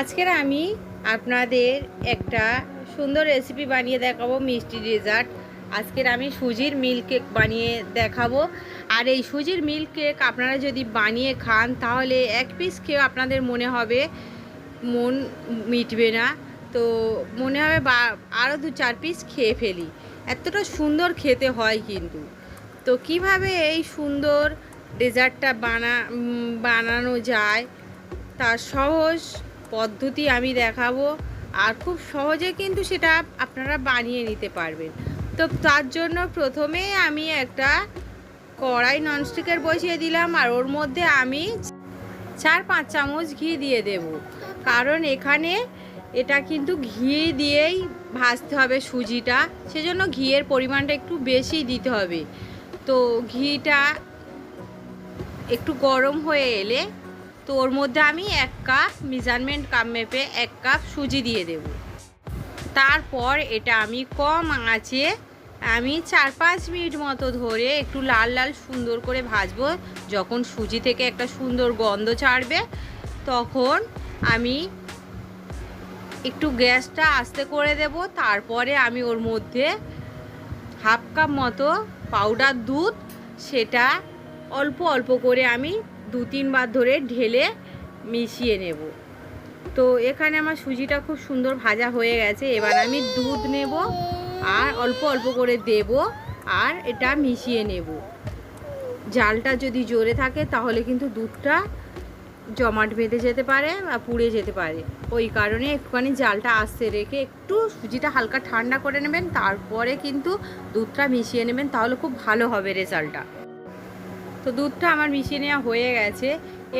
আজকের আমি আপনাদের একটা সুন্দর রেসিপি বানিয়ে দেখাবো, মিষ্টি ডেজার্ট আজকের আমি সুজির মিল্ক কেক বানিয়ে দেখাবো। আর এই সুজির মিল্ক কেক আপনারা যদি বানিয়ে খান, তাহলে এক পিস খেয়ে আপনাদের মনে হবে, মন মিটবে না। তো মনে হবে বা আরও দু চার পিস খেয়ে ফেলি। এতটা সুন্দর খেতে হয় কিন্তু। তো কীভাবে এই সুন্দর ডেজার্টটা বানা বানানো যায়, তার সহজ পদ্ধতি আমি দেখাবো আর খুব সহজে কিন্তু সেটা আপনারা বানিয়ে নিতে পারবেন। তো তার জন্য প্রথমে আমি একটা কড়াই ননস্টিকের বসিয়ে দিলাম আর ওর মধ্যে আমি চার পাঁচ চামচ ঘি দিয়ে দেব। কারণ এখানে এটা কিন্তু ঘি দিয়েই ভাজতে হবে সুজিটা, সেজন্য ঘিয়ের পরিমাণটা একটু বেশি দিতে হবে। তো ঘিটা একটু গরম হয়ে এলে তো ওর মধ্যে আমি এক কাপ মেজারমেন্ট কাপ মেপে এক কাপ সুজি দিয়ে দেব। তারপর এটা আমি কম আঁচে আমি চার পাঁচ মিনিট মতো ধরে একটু লাল লাল সুন্দর করে ভাজবো। যখন সুজি থেকে একটা সুন্দর গন্ধ ছাড়বে, তখন আমি একটু গ্যাসটা আস্তে করে দেব। তারপরে আমি ওর মধ্যে হাফ কাপ মতো পাউডার দুধ, সেটা অল্প অল্প করে আমি দু তিনবার ধরে ঢেলে মিশিয়ে নেব। তো এখানে আমার সুজিটা খুব সুন্দর ভাজা হয়ে গেছে। এবার আমি দুধ নেব আর অল্প অল্প করে দেব আর এটা মিশিয়ে নেব। জালটা যদি জোরে থাকে তাহলে কিন্তু দুধটা জমাট বেঁধে যেতে পারে বা পুড়ে যেতে পারে। ওই কারণে একটুখানি জালটা আস্তে রেখে একটু সুজিটা হালকা ঠান্ডা করে নেবেন, তারপরে কিন্তু দুধটা মিশিয়ে নেবেন, তাহলে খুব ভালো হবে রেজাল্টটা। তো দুধটা আমার মিশিয়ে নেওয়া হয়ে গেছে।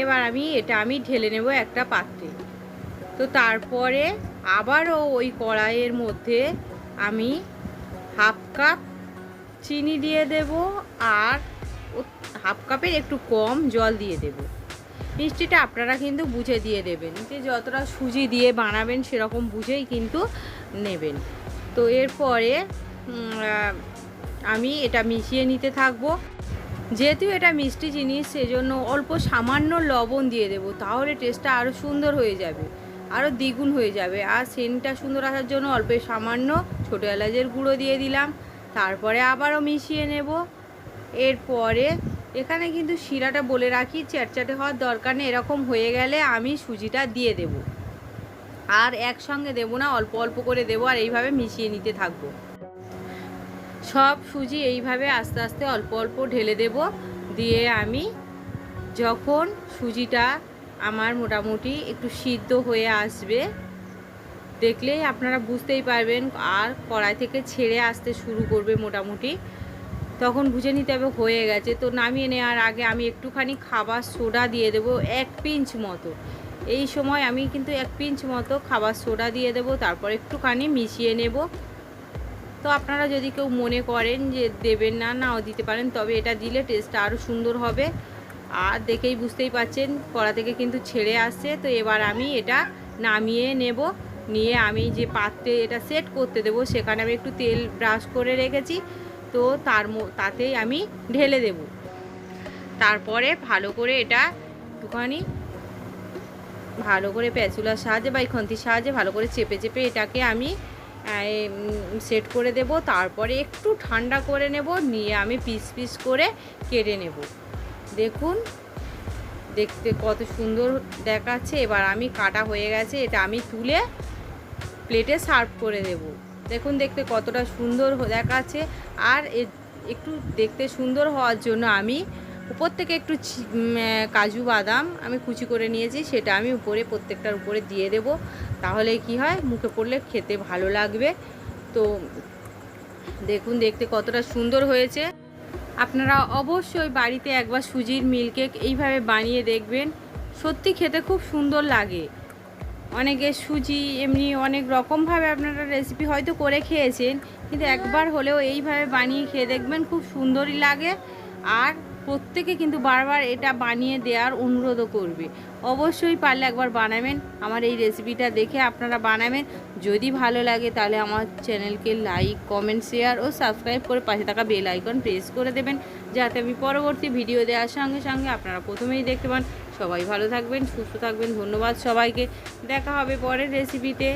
এবার আমি এটা আমি ঢেলে নেব একটা পাত্রে। তো তারপরে আবারও ওই কড়াইয়ের মধ্যে আমি হাফ কাপ চিনি দিয়ে দেব আর হাফ কাপের একটু কম জল দিয়ে দেব। মিষ্টিটা আপনারা কিন্তু বুঝে দিয়ে দেবেন যে যতটা সুজি দিয়ে বানাবেন সেরকম বুঝেই কিন্তু নেবেন। তো এরপরে আমি এটা মিশিয়ে নিতে থাকব। যেহেতু এটা মিষ্টি জিনিস, সেজন্য অল্প সামান্য লবণ দিয়ে দেবো, তাহলে টেস্টটা আরও সুন্দর হয়ে যাবে আরও দ্বিগুণ হয়ে যাবে। আর সেন্টটা সুন্দর আসার জন্য অল্প সামান্য ছোটো এলাচের গুঁড়ো দিয়ে দিলাম। তারপরে আবারও মিশিয়ে নেব। এরপরে এখানে কিন্তু শিরাটা বলে রাখি, চ্যাটচ্যাটে হওয়ার দরকার নেই, এরকম হয়ে গেলে আমি সুজিটা দিয়ে দেব। আর একসঙ্গে দেবো না, অল্প অল্প করে দেবো, আর এইভাবে মিশিয়ে নিতে থাকব। সব সুজি এইভাবে আস্তে আস্তে অল্প অল্প ঢেলে দেব। দিয়ে আমি যখন সুজিটা আমার মোটামুটি একটু সিদ্ধ হয়ে আসবে দেখলেই আপনারা বুঝতেই পারবেন আর কড়াই থেকে ছেড়ে আসতে শুরু করবে মোটামুটি। তখন বুঝে নিতে হবে, হয়ে গেছে। তো নামিয়ে নেওয়ার আগে আমি একটুখানি খাবার সোডা দিয়ে দেবো এক পিঞ্চ মতো। এই সময় আমি কিন্তু এক পিঞ্চ মতো খাবার সোডা দিয়ে দেবো, তারপর একটুখানি মিশিয়ে নেব। তো আপনারা যদি কেউ মনে করেন যে দেবেন না, নাও দিতে পারেন, তবে এটা দিলে টেস্টটা আরও সুন্দর হবে। আর দেখেই বুঝতেই পাচ্ছেন, কড়া থেকে কিন্তু ছেড়ে আসছে। তো এবার আমি এটা নামিয়ে নেব। নিয়ে আমি যে পাত্রে এটা সেট করতে দেবো, সেখানে আমি একটু তেল ব্রাশ করে রেখেছি। তো তার তাতেই আমি ঢেলে দেব। তারপরে ভালো করে এটা একটুখানি ভালো করে প্যাচুলার সাহায্যে বা খন্তির সাহায্যে ভালো করে চেপে চেপে এটাকে আমি সেট করে দেব। তারপরে একটু ঠান্ডা করে নেব, নিয়ে আমি পিস পিস করে কেটে নেব। দেখুন, দেখতে কত সুন্দর দেখাচ্ছে। এবার আমি কাটা হয়ে গেছে, এটা আমি তুলে প্লেটে সার্ভ করে দেব। দেখুন, দেখতে কতটা সুন্দর দেখাচ্ছে। আর একটু দেখতে সুন্দর হওয়ার জন্য আমি উপর থেকে একটু কাজু বাদাম আমি কুচি করে নিয়েছি, সেটা আমি উপরে, প্রত্যেকটার উপরে দিয়ে দেব। তাহলে কি হয়? মুখে পড়লে খেতে ভালো লাগবে। তো দেখুন, দেখতে কতটা সুন্দর হয়েছে। আপনারা অবশ্যই বাড়িতে একবার সুজির মিল্কেক এইভাবে বানিয়ে দেখবেন। সত্যি খেতে খুব সুন্দর লাগে। অনেকে সুজি এমনি অনেক রকমভাবে আপনারা রেসিপি হয়তো করে খেয়েছেন, কিন্তু একবার হলেও এইভাবে বানিয়ে খেয়ে দেখবেন, খুব সুন্দরই লাগে। আর প্রত্যেকে কিন্তু বারবার এটা বানিয়ে দেওয়ার অনুরোধও করবে। অবশ্যই পারলে একবার বানাবেন। আমার এই রেসিপিটা দেখে আপনারা বানাবেন। যদি ভালো লাগে তাহলে আমার চ্যানেলকে লাইক কমেন্ট শেয়ার ও সাবস্ক্রাইব করে পাশে থাকা বেল আইকন প্রেস করে দেবেন। যাতে আমি পরবর্তী ভিডিও দেওয়ার সঙ্গে সঙ্গে আপনারা প্রথমেই দেখতে পান। সবাই ভালো থাকবেন, সুস্থ থাকবেন। ধন্যবাদ সবাইকে। দেখা হবে পরের রেসিপিতে